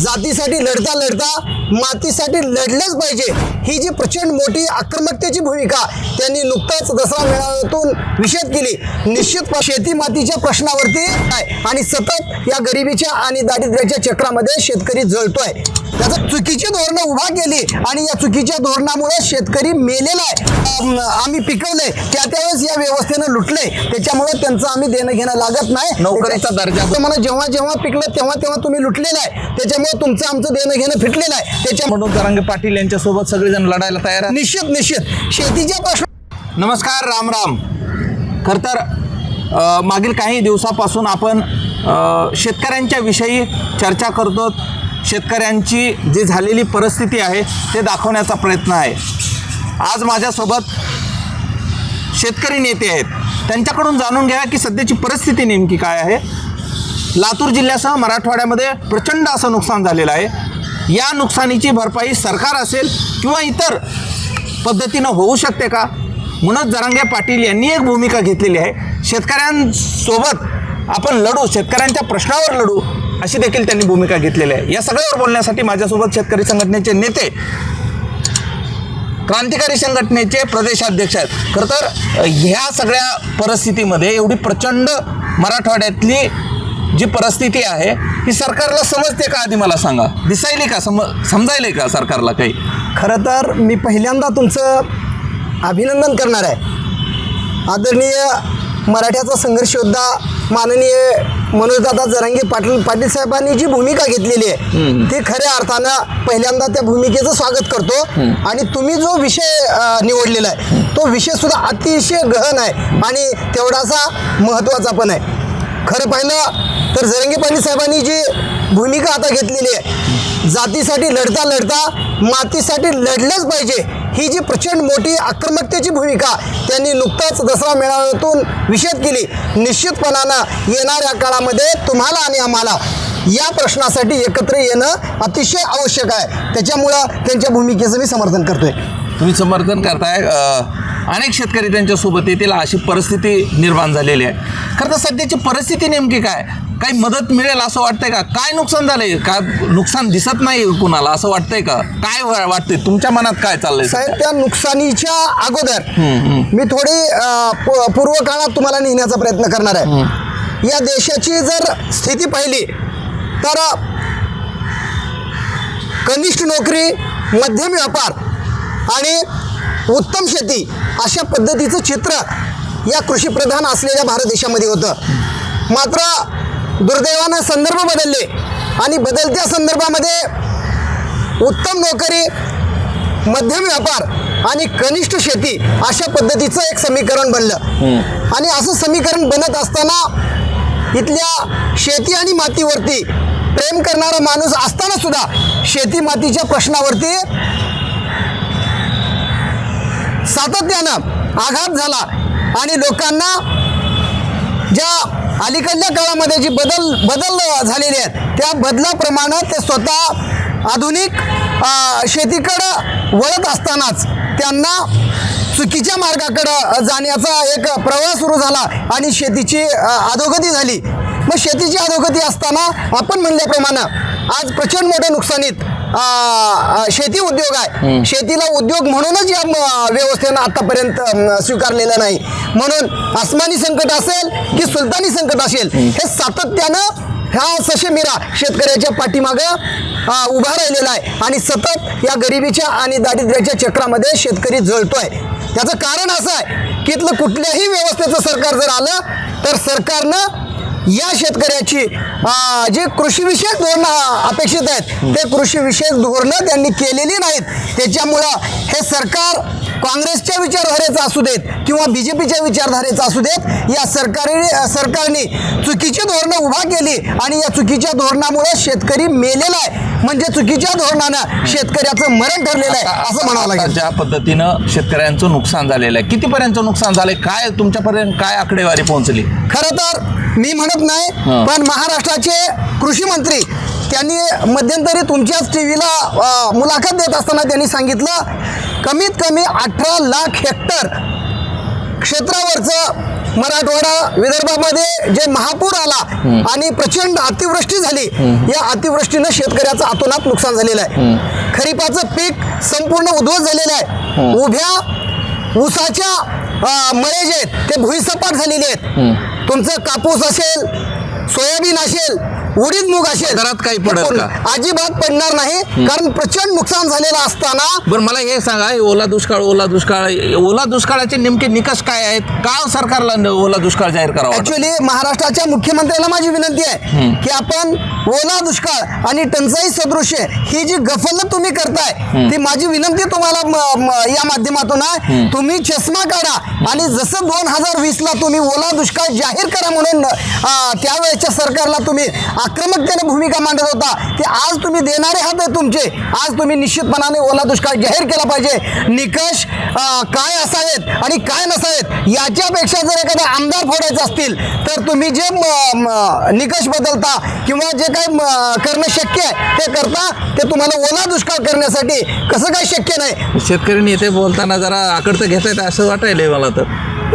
जातीसाठी लढता लढता मातीसाठी लढलेच पाहिजे. ही जी प्रचंड मोठी आक्रमकतेची भूमिका त्यांनी नुकताच दसरा मेळाव्यातून विषद केली. निश्चित शेती मातीच्या प्रश्नावरती आहे आणि सतत या गरिबीच्या आणि दारिद्र्याच्या चक्रामध्ये शेतकरी जळतोय. त्याचं चुकीची धोरणं उभा केली आणि या चुकीच्या धोरणामुळे शेतकरी मेलेला आहे. आम्ही पिकवलंय. त्या त्यावेळेस या व्यवस्थेनं लुटलंय. त्याच्यामुळे त्यांचं आम्ही देणं घेणं लागत नाही. नोकरीचा दर्जा. तर मला जेव्हा जेव्हा पिकलं तेव्हा तेव्हा तुम्ही लुटलेलं आहे. त्याच्यामुळे तुमचं आमचं देणं घेणं फिटलेलं आहे. त्याच्या मनोज जरांगे पाटील यांच्यासोबत सगळेजण लढायला तयार आहेत. निश्चित निश्चित. शेतीच्या प्रश्न नमस्कार राम राम. खर तर मागील काही दिवसापासून आपण शेतकऱ्यांच्या विषयी चर्चा करतो. शेतकऱ्यांची जी झालेली परिस्थिती आहे ते दाखवण्याचा प्रयत्न आहे. आज माझ्यासोबत शेतकरी नेते आहेत. त्यांच्याकडून जाणून घ्या की सध्याची परिस्थिती नेमकी काय आहे. लातूर जिल्ह्यासह मराठवाड्यामध्ये प्रचंड असं नुकसान झालेलं आहे. या नुकसानीची भरपाई सरकार असेल किंवा इतर पद्धतीनं होऊ शकते का? मनोज जरांगे पाटील यांनी एक भूमिका घेतलेली आहे. शेतकऱ्यांसोबत आपण लढू शेतकऱ्यांच्या प्रश्नावर लढू अशी देखील त्यांनी भूमिका घेतलेली आहे. या सगळ्यावर बोलण्यासाठी माझ्यासोबत शेतकरी संघटनेचे नेते क्रांतिकारी संघटनेचे प्रदेशाध्यक्ष आहेत. खरं तर ह्या सगळ्या परिस्थितीमध्ये एवढी प्रचंड मराठवाड्यातली जी परिस्थिती आहे ही सरकारला समजते का आधी मला सांगा? दिसायली का? सम समजायले का सरकारला काही? खरं तर मी पहिल्यांदा तुमचं अभिनंदन करणार आहे. आदरणीय मराठ्याचा संघर्ष योद्धा माननीय मनोजदादा जरांगे पाटील पाटील साहेबांनी जी भूमिका घेतलेली आहे ती खऱ्या अर्थानं पहिल्यांदा त्या भूमिकेचं स्वागत करतो. आणि तुम्ही जो विषय निवडलेला आहे तो विषय सुद्धा अतिशय गहन आहे आणि तेवढासा महत्त्वाचा पण आहे. खरं पाहिलं तर जरंगे पाटील साहेबांनी जी भूमिका आता घेतलेली आहे जातीसाठी लढता लढता मातीसाठी लढलंच पाहिजे ही जी प्रचंड मोठी आक्रमकतेची भूमिका त्यांनी नुकताच दसरा मेळाव्यातून विषद केली. निश्चितपणानं येणाऱ्या काळामध्ये तुम्हाला आणि आम्हाला या प्रश्नासाठी एकत्र येणं अतिशय आवश्यक आहे. त्याच्यामुळं त्यांच्या भूमिकेचं मी समर्थन करतोय. तुम्ही समर्थन करताय अनेक शेतकरी त्यांच्यासोबत येतील अशी परिस्थिती निर्माण झालेली आहे. खरं तर सध्याची परिस्थिती नेमकी काय? काही मदत मिळेल असं वाटतंय का? काय नुकसान झालंय? का नुकसान दिसत नाही कुणाला असं वाटतंय का? काय वाटतंय? तुमच्या मनात काय चाललंय? साहेब त्या नुकसानीच्या अगोदर मी थोडी पूर्व काळात तुम्हाला नेण्याचा प्रयत्न करणार आहे. या देशाची जर स्थिती पाहिली तर कनिष्ठ नोकरी मध्यम व्यापार आणि उत्तम शेती अशा पद्धतीचं चित्र या कृषीप्रधान असलेल्या भारत देशामध्ये होतं. मात्र दुर्दैवानं संदर्भ बदलले. आणि बदलत्या संदर्भामध्ये उत्तम नोकरी मध्यम व्यापार आणि कनिष्ठ शेती अशा पद्धतीचं एक समीकरण बनलं. आणि असं समीकरण बनत असताना इथल्या शेती आणि मातीवरती प्रेम करणारा माणूस असताना सुद्धा शेती मातीच्या प्रश्नावरती सातत्यानं आघात झाला. आणि लोकांना ज्या अलीकडल्या काळामध्ये जी बदल बदल झालेले आहेत त्या बदलाप्रमाणे ते स्वतः आधुनिक शेतीकडं वळत असतानाच त्यांना चुकीच्या मार्गाकडं जाण्याचा एक प्रवाह सुरू झाला आणि शेतीची अधोगती झाली. मग शेतीची अधोगती असताना आपण म्हणल्याप्रमाणे आज प्रचंड मोठ्या नुकसानीत शेती उद्योग आहे. शेतीला उद्योग म्हणूनच या व्यवस्थेनं आतापर्यंत स्वीकारलेलं नाही. म्हणून आसमानी संकट असेल की सुलतानी संकट असेल हे सातत्यानं ह्या सशेमिरा शेतकऱ्याच्या पाठीमागं उभा राहिलेला आहे. आणि सतत या गरिबीच्या आणि दारिद्र्याच्या चक्रामध्ये शेतकरी जळतोय. त्याचं कारण असं आहे की इथलं कुठल्याही व्यवस्थेचं सरकार जर आलं तर सरकारनं या शेतकऱ्याची जे कृषीविषयक धोरणं अपेक्षित आहेत ते कृषीविषयक धोरणं त्यांनी केलेली नाहीत. त्याच्यामुळं हे सरकार काँग्रेसच्या विचारधारेचं असू देत किंवा बी जे पीच्या विचारधारेचं असू देत या सरकारी सरकारने चुकीची धोरणं उभा केली आणि या चुकीच्या धोरणामुळं शेतकरी मेलेला आहे. म्हणजे चुकीच्या धोरणानं शेतकऱ्याचं मरण ठरलेलं आहे असं म्हणावं लागेल. ज्या पद्धतीनं शेतकऱ्यांचं नुकसान झालेलं आहे कितीपर्यंत नुकसान झालंय काय तुमच्यापर्यंत काय आकडेवारी पोहोचली? खरं तर मी म्हणत नाही. पण महाराष्ट्राचे कृषी मंत्री त्यांनी मध्यंतरी तुमच्याच टी व्हीला मुलाखत देत असताना त्यांनी सांगितलं कमीत कमी अठरा लाख हेक्टर क्षेत्रावरचं मराठवाडा विदर्भामध्ये जे महापूर आला आणि प्रचंड अतिवृष्टी झाली या अतिवृष्टीनं शेतकऱ्याचं अतोनात नुकसान झालेलं आहे. खरीपाचं पीक संपूर्ण उद्ध्वस्त झालेलं आहे. उभ्या ऊसाच्या मळे जे आहेत ते भुईसपाट झालेले आहेत. तुमचं कापूस असेल सोयाबीन असेल उडीद मूग असेल दरात काही पडेल का? अजिबात पडणार नाही कारण प्रचंड नुकसान झालेलं असताना बरं मला हे सांगा ओला दुष्काळ ओला दुष्काळ ओला दुष्काळाचे नेमके निकष काय आहेत? का सरकारला ओला दुष्काळ जाहीर करावा? ऍक्च्युली महाराष्ट्राच्या मुख्यमंत्र्याला माझी विनंती आहे की आपण ओला दुष्काळ आणि टंचाई सदृश्य ही जी गफलत तुम्ही करताय ती माझी विनंती तुम्हाला या माध्यमातून आहे. तुम्ही चष्मा काढा आणि जसं दोन हजार वीस ला तुम्ही ओला दुष्काळ जाहीर करा म्हणून अं, त्याच्या सरकारला तुम्ही आक्रमकतेने भूमिका मांडत होता की आज तुम्ही देणारे हात आहे तुमचे. आज तुम्ही निश्चितपणाने ओला दुष्काळ जाहीर केला पाहिजे. निकष काय असावेत आणि काय नसावेत याच्यापेक्षा जर एखादा आमदार फोडायचे असतील तर तुम्ही जे म- म- निकष बदलता किंवा जे काय करणं शक्य आहे ते करता. ते तुम्हाला ओला दुष्काळ करण्यासाठी कसं काय शक्य नाही? शेतकरी नेते बोलताना जरा आकडतं घेत आहेत असं वाटायलंय मला तर.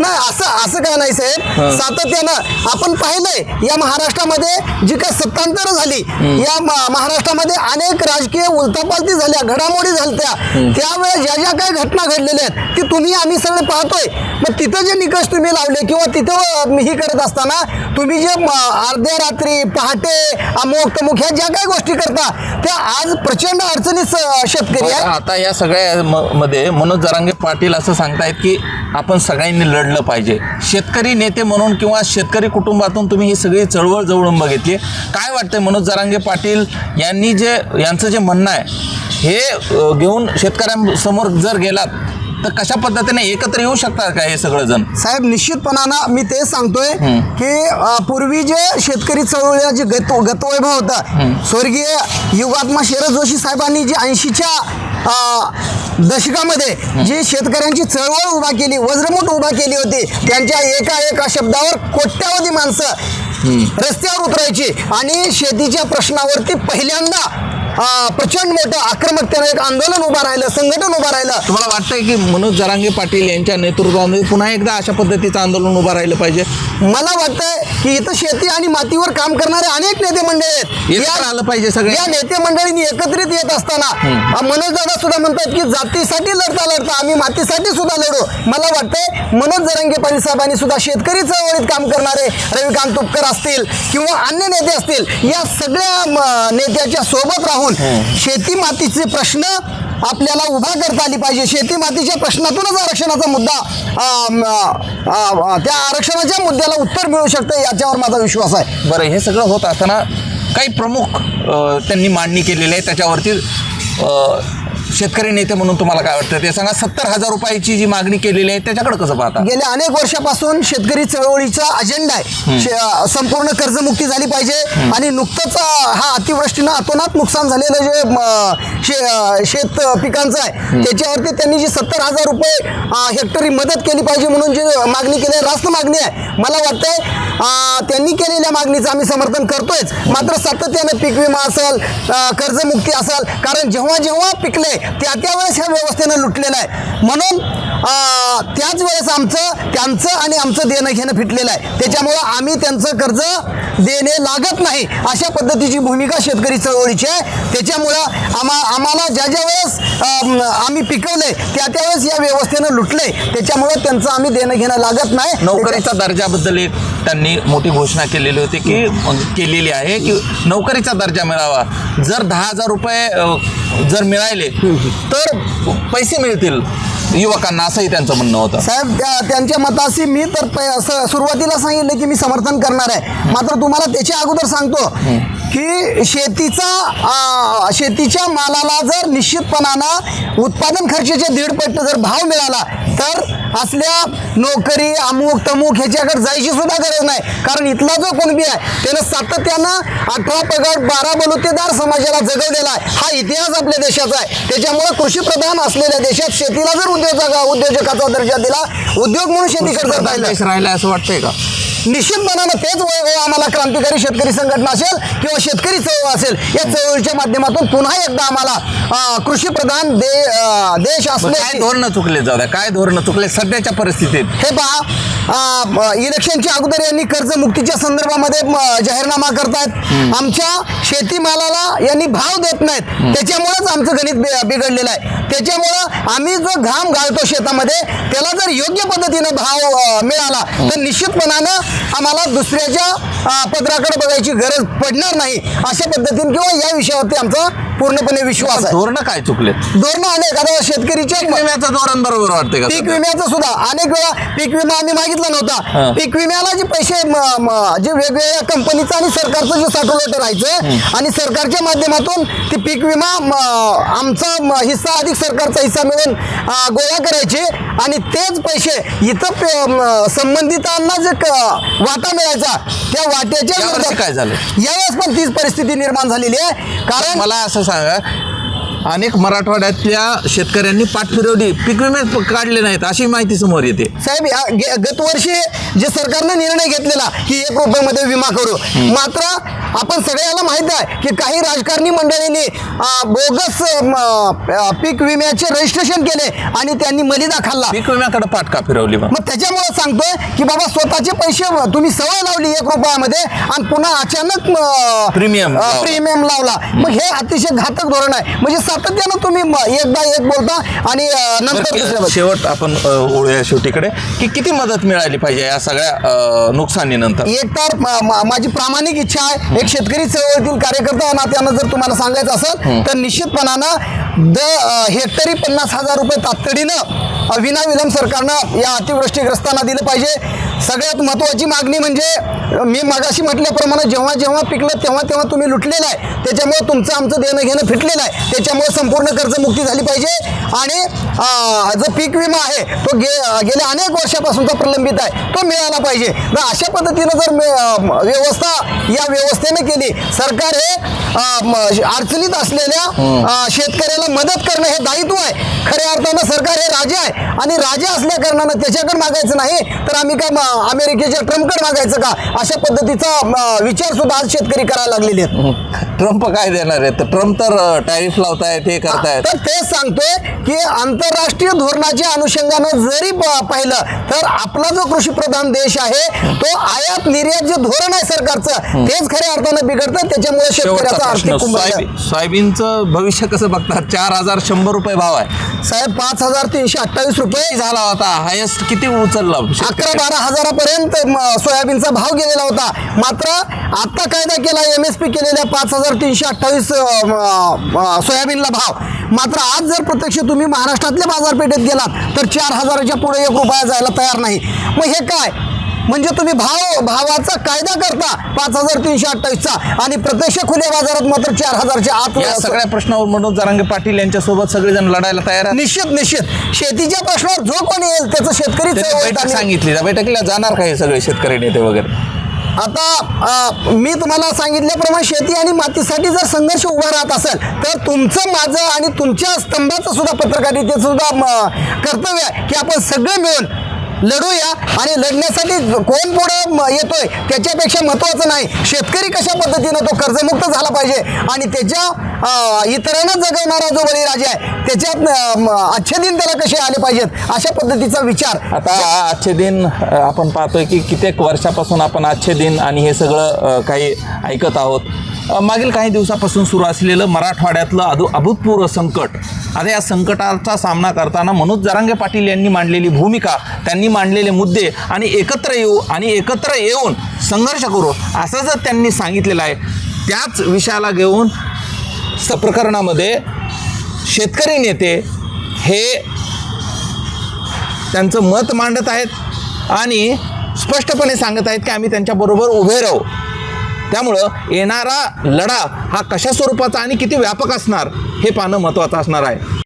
नाही असं असं काय नाही साहेब. सातत्यानं आपण पाहिलंय या महाराष्ट्रामध्ये जी काय सत्तांतर झाली या महाराष्ट्रामध्ये अनेक राजकीय उलथापालथी झाल्या घडामोडी झाल्या त्यावेळेस ज्या ज्या काही घटना घडलेल्या आहेत ती तुम्ही आम्ही सगळे पाहतोय. मग तिथं जे निकष तुम्ही लावले किंवा तिथं ही करत असताना तुम्ही जे अर्ध्या रात्री पहाटे अमुक तमुक ह्या ज्या काही गोष्टी करता त्या आज प्रचंड अडचणीत शेतकरी आहे आता या सगळ्या म- मध्ये मनोज जरांगे पाटील असं सांगतायत की आपण सगळ्यांनी लढलं पाहिजे. शेतकरी नेते म्हणून किंवा शेतकरी कुटुंबातून तुम्ही ही सगळी चळवळ जवळून बघितली काय वाटतंय मनोज जरांगे पाटील यांनी जे यांचं जे म्हणणं आहे हे घेऊन शेतकऱ्यांसमोर जर गेलात तर कशा पद्धतीने एकत्र येऊ शकतात का हे सगळेजण? साहेब निश्चितपणानं मी तेच सांगतोय की पूर्वी जे शेतकरी चळवळीला जे गत गतवैभव होता स्वर्गीय युगात्मा शरद जोशी साहेबांनी जी ऐंशीच्या दशकामध्ये जी शेतकऱ्यांची चळवळ उभा केली वज्रमुठ उभा केली होती त्यांच्या एका एका शब्दावर कोट्यावधी माणसं रस्त्यावर उतरायची आणि शेतीच्या प्रश्नावरती पहिल्यांदा प्रचंड मोठं आक्रमकतेनं एक आंदोलन उभं राहिलं संघटन उभं राहिलं. तुम्हाला वाटतंय की मनोज जरांगे पाटील यांच्या नेतृत्वामध्ये पुन्हा एकदा अशा पद्धतीचं आंदोलन उभं राहिलं पाहिजे? मला वाटतंय की इथं शेती आणि मातीवर काम करणारे अनेक नेते मंडळी आहेत. या- आलं पाहिजे सगळे या नेते मंडळींनी एकत्रित येत असताना मनोज दादा सुद्धा म्हणतात की जातीसाठी लढता लढता आम्ही मातीसाठी सुद्धा लढू. मला वाटतंय मनोज जरंगे पाटील साहेबांनी सुद्धा शेतकरी चळवळीत काम करणारे रविकांत तुपकर असतील किंवा अन्य नेते असतील या सगळ्या नेत्याच्या सोबत राहून शेती मातीचे प्रश्न आपल्याला उभा करता आली पाहिजे. शेती मातीच्या प्रश्नातूनच आरक्षणाचा मुद्दा त्या आरक्षणाच्या मुद्द्याला उत्तर मिळू शकतं याच्यावर माझा विश्वास आहे. बरं हे सगळं होत असताना काही प्रमुख त्यांनी मांडणी केलेली आहे. त्याच्यावरती शेतकरी नेते म्हणून तुम्हाला काय वाटतं? ते सांगा सत्तर हजार रुपयाची जी मागणी केलेली आहे त्याच्याकडे कसं पाहता? गेल्या अनेक वर्षापासून शेतकरी चळवळीचा अजेंडा आहे. शे- संपूर्ण कर्जमुक्ती झाली पाहिजे आणि नुकतंच अ, हा अतिवृष्टीनं अतोनात नुकसान झालेलं जे म, शे- अ, शेत पिकांचं आहे त्याच्यावरती त्यांनी जी सत्तर हजार रुपये अ, हेक्टरी मदत केली पाहिजे म्हणून जी मागणी केली आहे रास्त मागणी आहे. मला वाटतंय अ, त्यांनी केलेल्या मागणीचं आम्ही समर्थन करतोयच. मात्र सातत्यानं पीक विमा असेल कर्जमुक्ती असेल कारण जेव्हा जेव्हा पिकले त्या त्यावेळेस ह्या व्यवस्थेनं लुटलेलं आहे. म्हणून त्याच वेळेस आमचं त्यांचं आणि आमचं देणं घेणं फिटलेलं आहे. त्याच्यामुळं आम्ही त्यांचं कर्ज देणे लागत नाही अशा पद्धतीची भूमिका शेतकरी चळवळीची आहे. त्याच्यामुळं आम्हा आम्हाला ज्या ज्या वेळेस आम्ही पिकवले त्या त्यावेळेस या व्यवस्थेनं लुटले त्याच्यामुळं त्यांचं आम्ही देणं घेणं लागत नाही. नोकरीचा दर्जाबद्दल एक त्यांनी मोठी घोषणा केलेली होती की केलेली आहे की नोकरीचा दर्जा मिळावा. जर दहा हजार रुपये जर मिळाले तर पैसे मिळतील. युवकांना असंही त्यांचं म्हणणं होतं. साहेब त्यांच्या मताशी मी तर सुरुवातीला सांगितलं की मी समर्थन करणार आहे. मात्र तुम्हाला त्याच्या अगोदर सांगतो की शेतीचा शेतीच्या मालाला जर निश्चितपणानं उत्पादन खर्चाच्या दीडपट जर भाव मिळाला तर असल्या नोकरी अमुक तमुक ह्याच्याकडे जायची सुद्धा गरज नाही. कारण इथला जो कुणबी आहे त्यानं सातत्यानं अठरा पगड बारा बलुतेदार समाजाला जगवलेला आहे. हा इतिहास आपल्या देशाचा आहे. त्याच्यामुळे कृषीप्रधान असलेल्या देशात शेतीला जर उद्योजक उद्योजकाचा दर्जा दिला उद्योग म्हणून शेतीकडे राहिला असं वाटतंय का? निश्चितपणानं तेच वैभव आम्हाला क्रांतिकारी शेतकरी संघटना असेल किंवा शेतकरी चळवळ असेल या चळवळीच्या माध्यमातून पुन्हा एकदा आम्हाला कृषीप्रधान दे देश मग काय असले धोरणं चुकले जाऊ द्या काय धोरणं चुकले सध्याच्या परिस्थितीत? हे पहा इलेक्शनच्या अगोदर यांनी कर्जमुक्तीच्या संदर्भामध्ये जाहीरनामा करतायत. आमच्या शेतीमालाला यांनी भाव देत नाहीत. त्याच्यामुळेच आमचं गणित बिघडलेलं आहे. त्याच्यामुळं आम्ही जो घाम गाळतो शेतामध्ये त्याला जर योग्य पद्धतीनं भाव मिळाला तर निश्चितपणानं आम्हाला दुसऱ्याच्या अ, पदराकडे बघायची गरज पडणार नाही अशा पद्धतीने किंवा या विषयावरती आमचा पूर्णपणे विश्वास आहे. धोरणं काय चुकले धोरणं अनेक. आता शेतकरीच्या विम्याचं धोरण बरोबर वाटते पीक? विम्याचं सुद्धा. अनेक वेळा पीक विमा आम्ही मागितला. नव्हता. पीक विम्याला जे पैसे जे वेगवेगळ्या कंपनीचं आणि सरकारचं जे साठवलं राहायचं आणि सरकारच्या माध्यमातून ते पीक विमा आमचा हिस्सा अधिक सरकारचा हिस्सा मिळून गोळा करायचे आणि तेच पैसे इथं संबंधितांना जे वाटा मिळायचा त्या वाट्याच्या काय झालं? यावेळेस पण तीच परिस्थिती निर्माण झालेली आहे कारण मला असं सांगा अनेक मराठवाड्यातल्या शेतकऱ्यांनी पाठ फिरवली पीक विमे काढले नाहीत अशी माहिती समोर येते. साहेब या गे- गतवर्षी जे सरकारनं निर्णय घेतलेला की एक रुपयामध्ये विमा करू. मात्र आपण सगळ्याला माहीत आहे की काही राजकारणी मंडळींनी बोगस पीक विम्याचे रजिस्ट्रेशन केले आणि त्यांनी मलिदा खाल्ला. पीक विम्याकडे पाठ का फिरवली मग? मग त्याच्यामुळे सांगतोय की बाबा स्वतःचे पैसे तुम्ही सवय लावली एक रुपयामध्ये आणि पुन्हा अचानक म, Premium अ, लावला. प्रीमियम लावला. मग हे अतिशय घातक धोरण आहे. म्हणजे सातत्यानं तुम्ही एकदा एक बोलता आणि नंतर शेवट आपण ओळूया शेवटीकडे. की किती मदत मिळाली पाहिजे या सगळ्या नुकसानीनंतर? एक तर माझी प्रामाणिक इच्छा आहे. एक शेतकरी चळवळीतील कार्यकर्ता या नात्यानं जर तुम्हाला सांगायचं असेल तर निश्चितपणानं द हेक्टरी पन्नास हजार रुपये तातडीनं विनाविलंब सरकारनं या अतिवृष्टीग्रस्तांना दिलं पाहिजे. सगळ्यात महत्त्वाची मागणी म्हणजे मी मागाशी म्हटल्याप्रमाणे जेव्हा जेव्हा पिकलं तेव्हा तेव्हा तुम्ही लुटलेलं आहे. त्याच्यामुळे तुमचं आमचं देणं घेणं फिटलेलं आहे. त्याच्यामुळे संपूर्ण कर्जमुक्ती झाली पाहिजे. आणि जो पीक विमा आहे तो गे गेल्या अनेक वर्षापासूनचा प्रलंबित आहे तो मिळाला पाहिजे. तर अशा पद्धतीनं जर व्यवस्था या व्यवस्थेने केली सरकार हे अडचणीत असलेल्या अ, शेतकऱ्याला मदत करणं हे दायित्व आहे. खऱ्या अर्थानं सरकार हे राजे आहे. आणि राजे असल्या कारणानं त्याच्याकडे मागायचं नाही तर आम्ही काय अमेरिकेच्या ट्रम्पकडे मागायचं का? अशा पद्धतीचा विचार सुद्धा आज शेतकरी करायला लागलेले आहेत. ट्रम्प काय देणार आहे तर ट्रम्प तर टॅरिफ लावतायत हे करतायत. तर तेच सांगतोय की आंतरराष्ट्रीय धोरणाच्या अनुषंगानं जरी पाहिलं तर आपला जो कृषीप्रधान देश आहे तो आयात निर्यात जे धोरण आहे सरकारचं तेच खऱ्या अर्थानं बिघडतं. त्याच्यामुळे शेतकऱ्याचा आर्थिक सोयाबीन सोयाबीनचं भविष्य कसं बघतात? चार हजार शंभर रुपये भाव आहे. साहेब पाच हजार तीनशे अठ्ठावीस रुपये. झाला होता? हायेस्ट किती उचलला? अकरा बारा हजारापर्यंत सोयाबीनचा भाव गेलेला होता. मात्र आता कायदा केला एम एस पी केलेल्या पाच हजार तीनशे अठ्ठावीस अ, सोयाबीनला भाव? मात्र आज जर प्रत्यक्ष तुम्ही महाराष्ट्रातल्या बाजारपेठेत गेलात तर चार हजाराच्या पुढे एक रुपया जायला तयार नाही. मग हे काय? म्हणजे तुम्ही भाव भावाचा कायदा करता पाच हजार तीनशे अठ्ठावीसचा आणि प्रत्यक्ष खुल्या बाजारात मात्र चार हजारच्या या आत सगळ्या प्रश्नावर मनोज जरांगे पाटील यांच्यासोबत सगळेजण लढायला तयार निश्चित निश्चित. शेतीच्या प्रश्नावर जो कोणी येईल त्याचं शेतकरी सांगितली. बैठकीला जाणार का हे सगळे शेतकरी नेते वगैरे? आता मी तुम्हाला सांगितल्याप्रमाणे शेती आणि मातीसाठी जर संघर्ष उभा राहत असेल तर तुमचं माझं आणि तुमच्या स्तंभाचं सुद्धा पत्रकारितेचं सुद्धा कर्तव्य आहे की आपण सगळे मिळून लढूया आणि लढण्यासाठी कोण पुढं येतोय त्याच्यापेक्षा महत्त्वाचं नाही. शेतकरी कशा पद्धतीनं तो कर्जमुक्त झाला पाहिजे आणि त्याच्या इतरांना जगवणारा जो बळीराजा आहे त्याच्यात अ, दिन त्याला कसे आले पाहिजेत? अशा पद्धतीचा विचार. आता आजचे दिन आपण पाहतोय की कित्येक वर्षापासून आपण आजचे दिन आणि हे सगळं काही ऐकत आहोत. मागील काही दिवसापासून सुरू असलेलं मराठवाड्यातलं अदू अभूतपूर्व संकट. आता या संकटाचा सामना करताना मनोज जरांगे पाटील यांनी मांडलेली भूमिका त्यांनी मांडलेले मुद्दे आणि एकत्र येऊ आणि एकत्र येऊन संघर्ष करू असं जर त्यांनी सांगितलेलं आहे त्याच विषयाला घेऊन स प्रकरणामध्ये शेतकरी नेते हे त्यांचं मत मांडत आहेत आणि स्पष्टपणे सांगत आहेत की आम्ही त्यांच्याबरोबर उभे राहू. त्यामुळं येणारा लढा हा कशा स्वरूपाचा आणि किती व्यापक असणार हे पाहणं महत्त्वाचं असणार आहे.